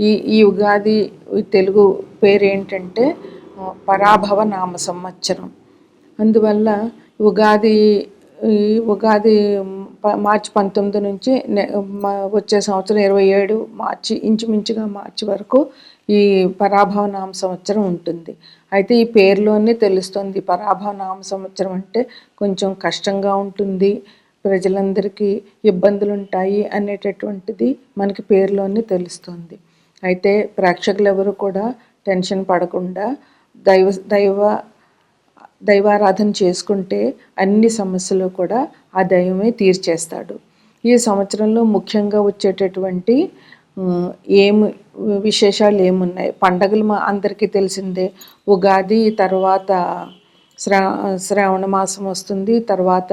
ఈ ఈ ఉగాది తెలుగు పేరు ఏంటంటే పరాభవ నామ సంవత్సరం. అందువల్ల ఉగాది ఉగాది ప- మార్చి పంతొమ్మిది నుంచి వచ్చే సంవత్సరం ఇరవై ఏడు మార్చి ఇంచుమించుగా మార్చి వరకు ఈ పరాభవ నామ సంవత్సరం ఉంటుంది. అయితే ఈ పేరులోనే తెలుస్తుంది పరాభవ నామ సంవత్సరం అంటే కొంచెం కష్టంగా ఉంటుంది ప్రజలందరికీ ఇబ్బందులు ఉంటాయి అనేటటువంటిది మనకి పేరులోనే తెలుస్తుంది. అయితే ప్రేక్షకులు ఎవరు కూడా టెన్షన్ పడకుండా దైవ దైవ దైవారాధన చేసుకుంటే అన్ని సమస్యలు కూడా ఆ దైవమే తీర్చేస్తాడు. ఈ సంవత్సరంలో ముఖ్యంగా వచ్చేటటువంటి ఏమి విశేషాలు ఏమున్నాయి? పండగలు మా అందరికీ తెలిసిందే. ఉగాది తర్వాత శ్రా శ్రావణ మాసం వస్తుంది. తర్వాత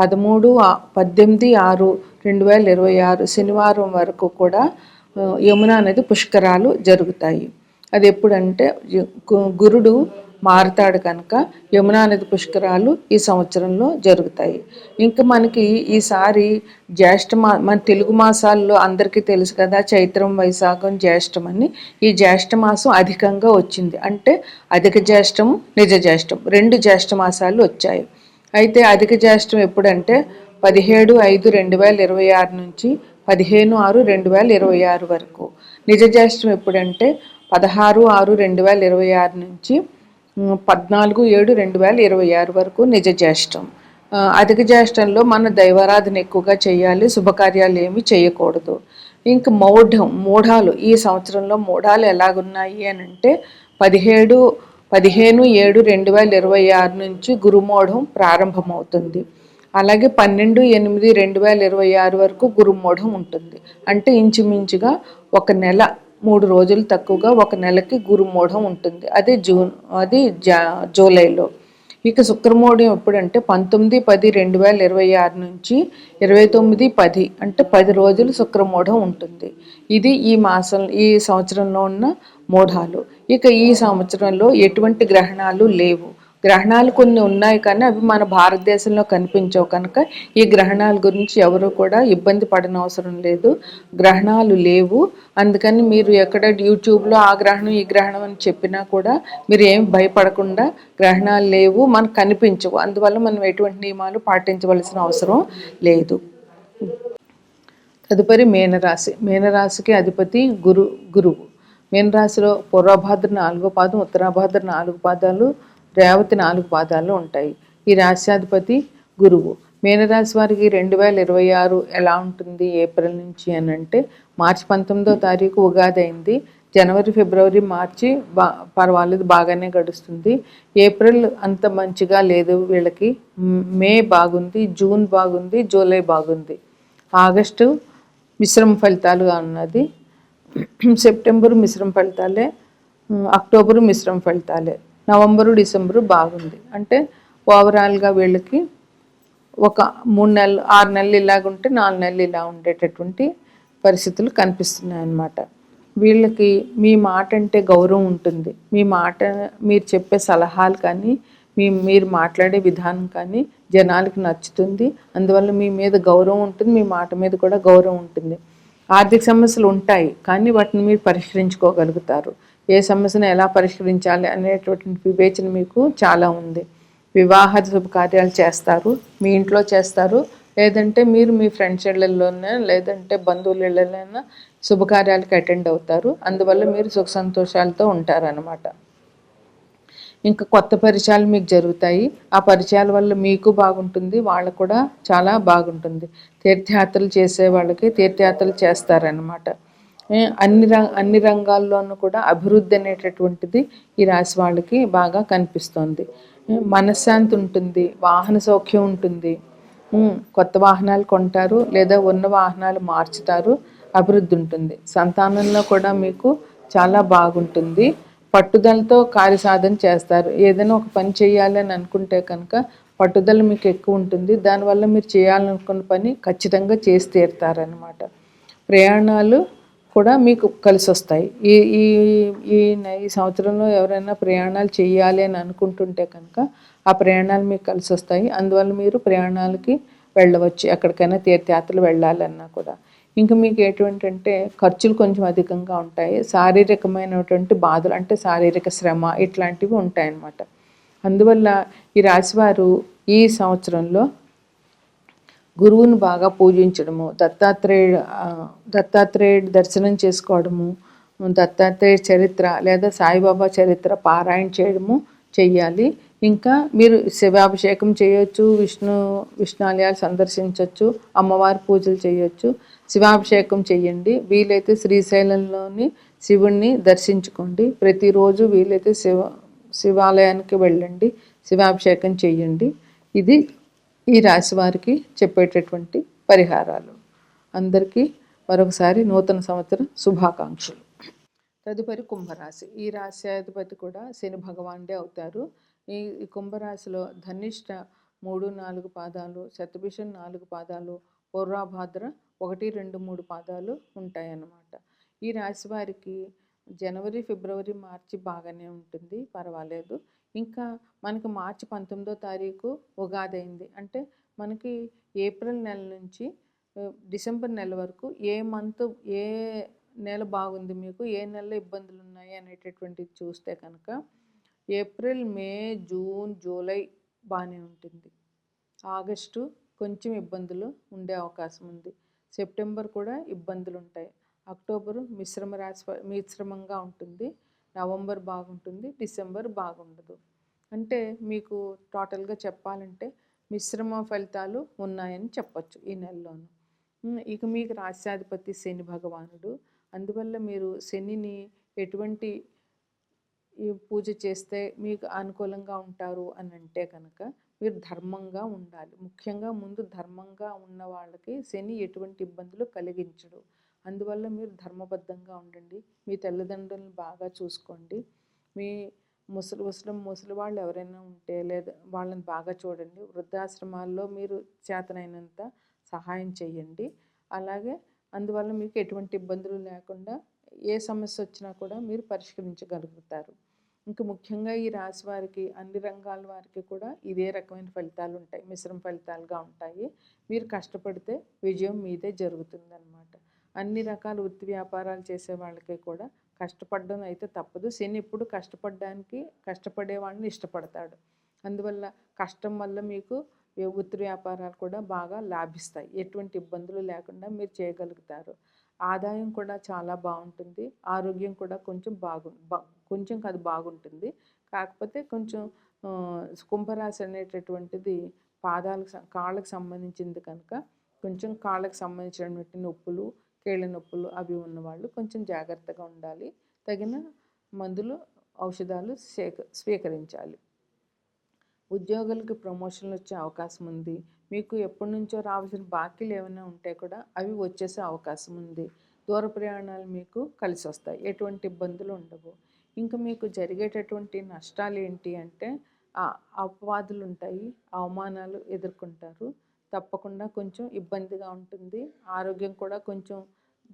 పదమూడు పద్దెనిమిది ఆరు రెండు వేల ఇరవై ఆరు శనివారం వరకు కూడా యమున నది పుష్కరాలు జరుగుతాయి. అది ఎప్పుడంటే గురుడు మారుతాడు కనుక యమునా నది పుష్కరాలు ఈ సంవత్సరంలో జరుగుతాయి. ఇంకా మనకి ఈసారి జ్యేష్ఠ మా మన తెలుగు మాసాల్లో అందరికీ తెలుసు కదా చైత్రం వైశాఖం జ్యేష్టం అని. ఈ జ్యేష్ఠ మాసం అధికంగా వచ్చింది. అంటే అధిక జ్యేష్ఠం నిజ జ్యేష్టం రెండు జ్యేష్ఠ మాసాలు వచ్చాయి. అయితే అధిక జ్యేష్టం ఎప్పుడంటే పదిహేడు ఐదు రెండు వేల ఇరవై ఆరు నుంచి పదిహేను ఆరు రెండు వేల ఇరవై ఆరు వరకు. నిజ జ్యేష్టం ఎప్పుడంటే పదహారు ఆరు రెండు వేల ఇరవై ఆరు నుంచి పద్నాలుగు ఏడు రెండు వేల ఇరవై ఆరు వరకు నిజ జ్యేష్టం. అధిక జ్యేష్టంలో మన దైవారాధన ఎక్కువగా చేయాలి శుభకార్యాలు ఏమి చేయకూడదు. ఇంక మౌఢం మూఢాలు ఈ సంవత్సరంలో మూఢాలు ఎలాగున్నాయి అని అంటే పదిహేడు పదిహేను ఏడు రెండు వేల ఇరవై ఆరు నుంచి గురుమోఢం ప్రారంభమవుతుంది. అలాగే పన్నెండు ఎనిమిది రెండు వేల ఇరవై ఆరు వరకు గురుమోఢం ఉంటుంది. అంటే ఇంచుమించుగా ఒక నెల మూడు రోజులు తక్కువగా ఒక నెలకి గురుమోఢం ఉంటుంది. అది జూన్ అది జా జూలైలో. ఇక శుక్రమూఢం ఎప్పుడంటే పంతొమ్మిది పది రెండు వేల ఇరవై ఆరు నుంచి ఇరవై తొమ్మిది పది అంటే పది రోజులు శుక్రమూఢం ఉంటుంది. ఇది ఈ మాసం ఈ సంవత్సరంలో ఉన్న మూఢాలు. ఇక ఈ సంవత్సరంలో ఎటువంటి గ్రహణాలు లేవు. గ్రహణాలు కొన్ని ఉన్నాయి కానీ అవి మన భారతదేశంలో కనిపించవు కనుక ఈ గ్రహణాల గురించి ఎవరు కూడా ఇబ్బంది పడనవసరం లేదు. గ్రహణాలు లేవు. అందుకని మీరు ఎక్కడ యూట్యూబ్లో ఆ గ్రహణం ఈ గ్రహణం అని చెప్పినా కూడా మీరు ఏం భయపడకుండా గ్రహణాలు లేవు మనకు కనిపించవు. అందువల్ల మనం ఎటువంటి నియమాలు పాటించవలసిన అవసరం లేదు. తదుపరి మీనరాశి. మీనరాశికి అధిపతి గురు గురువు. మీనరాశిలో పూర్వభాద్ర నాలుగో పాదం ఉత్తరాభాద్ర నాలుగు పాదాలు రేవతి నాలుగు పాదాలు ఉంటాయి. ఈ రాశ్యాధిపతి గురువు. మీనరాశి వారికి రెండు వేల ఇరవై ఆరు ఎలా ఉంటుంది? ఏప్రిల్ నుంచి అని అంటే మార్చి పంతొమ్మిదో తారీఖు ఉగాది అయింది జనవరి ఫిబ్రవరి మార్చి బా పర్వాలేదు బాగానే గడుస్తుంది. ఏప్రిల్ అంత మంచిగా లేదు వీళ్ళకి. మే బాగుంది జూన్ బాగుంది జూలై బాగుంది. ఆగస్టు మిశ్రమ ఫలితాలుగా ఉన్నది. సెప్టెంబర్ మిశ్రమ ఫలితాలే అక్టోబర్ మిశ్రమ ఫలితాలే. నవంబరు డిసెంబరు బాగుంది. అంటే ఓవరాల్గా వీళ్ళకి ఒక మూడు నెలలు ఆరు నెలలు ఇలాగుంటే నాలుగు నెలలు ఇలా ఉండేటటువంటి పరిస్థితులు కనిపిస్తున్నాయి అన్నమాట వీళ్ళకి మీ మాట అంటే గౌరవం ఉంటుంది. మీ మాట మీరు చెప్పే సలహాలు కానీ మీ మీరు మాట్లాడే విధానం కానీ జనాలకి నచ్చుతుంది. అందువల్ల మీ మీద గౌరవం ఉంటుంది మీ మాట మీద కూడా గౌరవం ఉంటుంది. ఆర్థిక సమస్యలు ఉంటాయి కానీ వాటిని మీరు పరిష్కరించుకోగలుగుతారు. ఏ సమస్యను ఎలా పరిష్కరించాలి అనేటువంటి వివేచన మీకు చాలా ఉంది. వివాహ శుభకార్యాలు చేస్తారు మీ ఇంట్లో చేస్తారు లేదంటే మీరు మీ ఫ్రెండ్స్ ఇళ్ళల్లోనే లేదంటే బంధువుల ఇళ్ళలోనే శుభకార్యాలకు అటెండ్ అవుతారు. అందువల్ల మీరు సుఖ సంతోషాలతో ఉంటారనమాట ఇంకా కొత్త పరిచయాలు మీకు జరుగుతాయి. ఆ పరిచయాల వల్ల మీకు బాగుంటుంది వాళ్ళకు కూడా చాలా బాగుంటుంది. తీర్థయాత్రలు చేసే వాళ్ళకి తీర్థయాత్రలు చేస్తారనమాట అన్ని రంగ అన్ని రంగాల్లోనూ కూడా అభివృద్ధి అనేటటువంటిది ఈ రాశి వాళ్ళకి బాగా కనిపిస్తుంది. మనశ్శాంతి ఉంటుంది వాహన సౌఖ్యం ఉంటుంది. కొత్త వాహనాలు కొంటారు లేదా ఉన్న వాహనాలు మార్చుతారు అభివృద్ధి ఉంటుంది. సంతానంలో కూడా మీకు చాలా బాగుంటుంది. పట్టుదలతో కార్యసాధన చేస్తారు. ఏదైనా ఒక పని చేయాలని అనుకుంటే కనుక పట్టుదల మీకు ఎక్కువ ఉంటుంది. దానివల్ల మీరు చేయాలనుకున్న పని ఖచ్చితంగా చేసి తీరుతారనమాట ప్రయాణాలు కూడా మీకు కలిసి వస్తాయి ఈ ఈ ఈ ఈ సంవత్సరంలో ఎవరైనా ప్రయాణాలు చేయాలి అని అనుకుంటుంటే కనుక ఆ ప్రయాణాలు మీకు కలిసి వస్తాయి అందువల్ల మీరు ప్రయాణాలకి వెళ్ళవచ్చు. ఎక్కడికైనా తీర్థయాత్రలు వెళ్ళాలన్నా కూడా. ఇంకా మీకు ఏంటంటే అంటే ఖర్చులు కొంచెం అధికంగా ఉంటాయి. శారీరకమైనటువంటి బాధలు అంటే శారీరక శ్రమ ఇట్లాంటివి ఉంటాయన్నమాట. అందువల్ల ఈ రాశివారు ఈ సంవత్సరంలో గురువుని బాగా పూజించడము దత్తాత్రేయుడు దత్తాత్రేయుడు దర్శనం చేసుకోవడము దత్తాత్రేయ చరిత్ర లేదా సాయిబాబా చరిత్ర పారాయణ చేయడము చెయ్యాలి. ఇంకా మీరు శివాభిషేకం చేయొచ్చు విష్ణు విష్ణాలయాలు సందర్శించవచ్చు అమ్మవారి పూజలు చేయొచ్చు. శివాభిషేకం చేయండి వీలైతే శ్రీశైలంలోని శివుణ్ణి దర్శించుకోండి. ప్రతిరోజు వీలైతే శివ శివాలయానికి వెళ్ళండి. శివాభిషేకం చేయండి ఇది ఈ రాశి వారికి చెప్పేటటువంటి పరిహారాలు. అందరికీ మరొకసారి నూతన సంవత్సర శుభాకాంక్షలు. తదుపరి కుంభరాశి. ఈ రాశ్యాధిపతి కూడా శని భగవానుడే అవుతారు. ఈ కుంభరాశిలో ధనిష్ట మూడు నాలుగు పాదాలు శతభిషన్ నాలుగు పాదాలు పూర్వాభాద్ర ఒకటి రెండు మూడు పాదాలు ఉంటాయన్నమాట. ఈ రాశి వారికి జనవరి ఫిబ్రవరి మార్చి బాగానే ఉంటుంది. పర్వాలేదు. ఇంకా మనకి మార్చి పంతొమ్మిదో తారీఖు ఉగాది అయింది అంటే మనకి ఏప్రిల్ నెల నుంచి డిసెంబర్ నెల వరకు ఏ మంత్ ఏ నెల బాగుంది మీకు? ఏ నెలలో ఇబ్బందులు ఉన్నాయి అనేటటువంటిది చూస్తే కనుక ఏప్రిల్ మే జూన్ జూలై బాగానే ఉంటుంది. ఆగస్టు కొంచెం ఇబ్బందులు ఉండే అవకాశం ఉంది. సెప్టెంబర్ కూడా ఇబ్బందులు ఉంటాయి. అక్టోబరు మిశ్రమ రాశి మిశ్రమంగా ఉంటుంది. నవంబర్ బాగుంటుంది. డిసెంబర్ బాగుండదు. అంటే మీకు టోటల్గా చెప్పాలంటే మిశ్రమ ఫలితాలు ఉన్నాయని చెప్పచ్చు ఈ నెలలోనూ. ఇక మీకు రాశ్యాధిపతి శని భగవానుడు. అందువల్ల మీరు శనిని ఎటువంటి పూజ చేస్తే మీకు అనుకూలంగా ఉంటారు అని అంటే కనుక మీరు ధర్మంగా ఉండాలి. ముఖ్యంగా ముందు ధర్మంగా ఉన్న వాళ్ళకి శని ఎటువంటి ఇబ్బందులు కలిగించడు. అందువల్ల మీరు ధర్మబద్ధంగా ఉండండి. మీ తల్లిదండ్రులను బాగా చూసుకోండి. మీ ముసలి ముసలి ముసలి వాళ్ళు ఎవరైనా ఉంటే లేదా వాళ్ళని బాగా చూడండి. వృద్ధాశ్రమాల్లో మీరు చేతనైనంత సహాయం చేయండి. అలాగే అందువల్ల మీకు ఎటువంటి ఇబ్బందులు లేకుండా ఏ సమస్య వచ్చినా కూడా మీరు పరిష్కరించగలుగుతారు. ఇంకా ముఖ్యంగా ఈ రాశి వారికి అన్ని రంగాల వారికి కూడా ఇదే రకమైన ఫలితాలు ఉంటాయి. మిశ్రమ ఫలితాలుగా ఉంటాయి. మీరు కష్టపడితే విజయం మీదే జరుగుతుందన్నమాట. అన్ని రకాల వృత్తి వ్యాపారాలు చేసే వాళ్ళకి కూడా కష్టపడడం అయితే తప్పదు. శని ఎప్పుడు కష్టపడడానికి కష్టపడే వాళ్ళని ఇష్టపడతాడు. అందువల్ల కష్టం వల్ల మీకు వృత్తి వ్యాపారాలు కూడా బాగా లాభిస్తాయి. ఎటువంటి ఇబ్బందులు లేకుండా మీరు చేయగలుగుతారు. ఆదాయం కూడా చాలా బాగుంటుంది. ఆరోగ్యం కూడా కొంచెం బాగు కొంచెం కాదు బాగుంటుంది. కాకపోతే కొంచెం కుంభరాశి అనేటటువంటిది పాదాలకు కాళ్ళకు సంబంధించింది కనుక కొంచెం కాళ్ళకు సంబంధించినటువంటి నొప్పులు కీళ్ళ నొప్పులు అవి ఉన్నవాళ్ళు కొంచెం జాగ్రత్తగా ఉండాలి. తగిన మందులు ఔషధాలు సేక స్వీకరించాలి. ఉద్యోగులకు ప్రమోషన్లు వచ్చే అవకాశం ఉంది. మీకు ఎప్పటి నుంచో రావాల్సిన బాకీలు ఏమైనా ఉంటే కూడా అవి వచ్చేసే అవకాశం ఉంది. దూర ప్రయాణాలు మీకు కలిసి వస్తాయి. ఎటువంటి ఇబ్బందులు ఉండవు. ఇంకా మీకు జరిగేటటువంటి నష్టాలు ఏంటి అంటే అపవాదులు ఉంటాయి అవమానాలు ఎదుర్కొంటారు. తప్పకుండా కొంచెం ఇబ్బందిగా ఉంటుంది. ఆరోగ్యం కూడా కొంచెం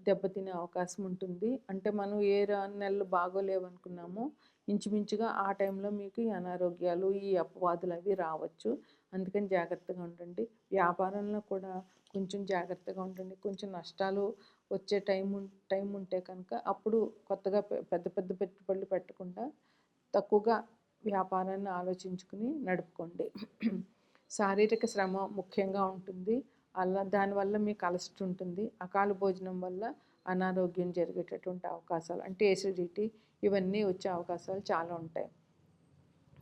దెబ్బతినే అవకాశం ఉంటుంది. అంటే మనం ఏ నెలలు బాగోలేవు అనుకున్నామో ఇంచుమించుగా ఆ టైంలో మీకు ఈ అనారోగ్యాలు ఈ అపవాదులు అవి రావచ్చు. అందుకని జాగ్రత్తగా ఉండండి. వ్యాపారంలో కూడా కొంచెం జాగ్రత్తగా ఉండండి. కొంచెం నష్టాలు వచ్చే టైం టైం ఉంటే కనుక అప్పుడు కొత్తగా పెద్ద పెద్ద పెట్టుబడులు పెట్టకుండా తక్కువగా వ్యాపారాన్ని ఆలోచించుకుని నడుపుకోండి. శారీరక శ్రమ ముఖ్యంగా ఉంటుంది. అలా దానివల్ల మీకు అలసట ఉంటుంది. అకాల భోజనం వల్ల అనారోగ్యం జరిగేటటువంటి అవకాశాలు అంటే ఎసిడిటీ ఇవన్నీ వచ్చే అవకాశాలు చాలా ఉంటాయి.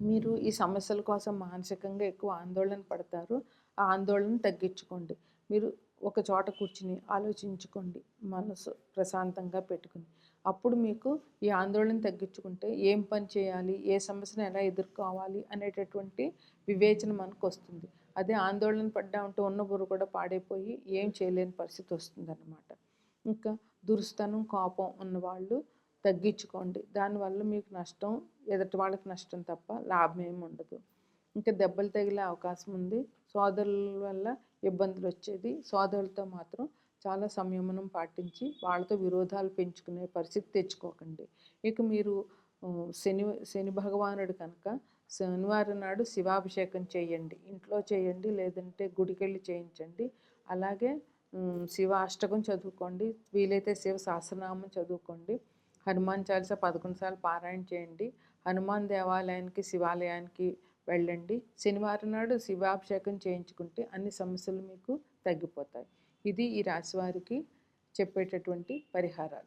మీరు ఈ సమస్యల కోసం మానసికంగా ఎక్కువ ఆందోళన పడతారు. ఆ ఆందోళన తగ్గించుకోండి. మీరు ఒక చోట కూర్చుని ఆలోచించుకోండి మనసు ప్రశాంతంగా పెట్టుకుని. అప్పుడు మీకు ఈ ఆందోళన తగ్గించుకుంటే ఏం పని చేయాలి ఏ సమస్యను ఎలా ఎదుర్కోవాలి అనేటటువంటి వివేచన మనకు వస్తుంది. అదే ఆందోళన పడ్డా ఉంటే ఉన్న బుర్ర కూడా పాడైపోయి ఏం చేయలేని పరిస్థితి వస్తుందన్నమాట. ఇంకా దురుస్తనం కోపం ఉన్నవాళ్ళు తగ్గించుకోండి. దానివల్ల మీకు నష్టం ఎదుటి వాళ్ళకి నష్టం తప్ప లాభం ఏమి ఉండదు. ఇంకా దెబ్బలు తగిలే అవకాశం ఉంది. సోదరుల వల్ల ఇబ్బందులు వచ్చేది సోదరులతో మాత్రం చాలా సంయమనం పాటించి వాళ్ళతో విరోధాలు పెంచుకునే పరిస్థితి తెచ్చుకోకండి. ఇక మీరు శని శని భగవానుడు కనుక శనివారం నాడు శివాభిషేకం చేయండి. ఇంట్లో చేయండి లేదంటే గుడికెళ్ళి చేయించండి. అలాగే శివ అష్టకం చదువుకోండి. వీలైతే శివ సహస్రనామం చదువుకోండి. హనుమాన్ చాలీసా పదకొండు సార్లు పారాయణ చేయండి. హనుమాన్ దేవాలయానికి శివాలయానికి వెళ్ళండి. శనివారం నాడు శివాభిషేకం చేయించుకుంటే అన్ని సమస్యలు మీకు తగ్గిపోతాయి. ఇది ఈ రాశివారికి చెప్పేటటువంటి పరిహారాలు.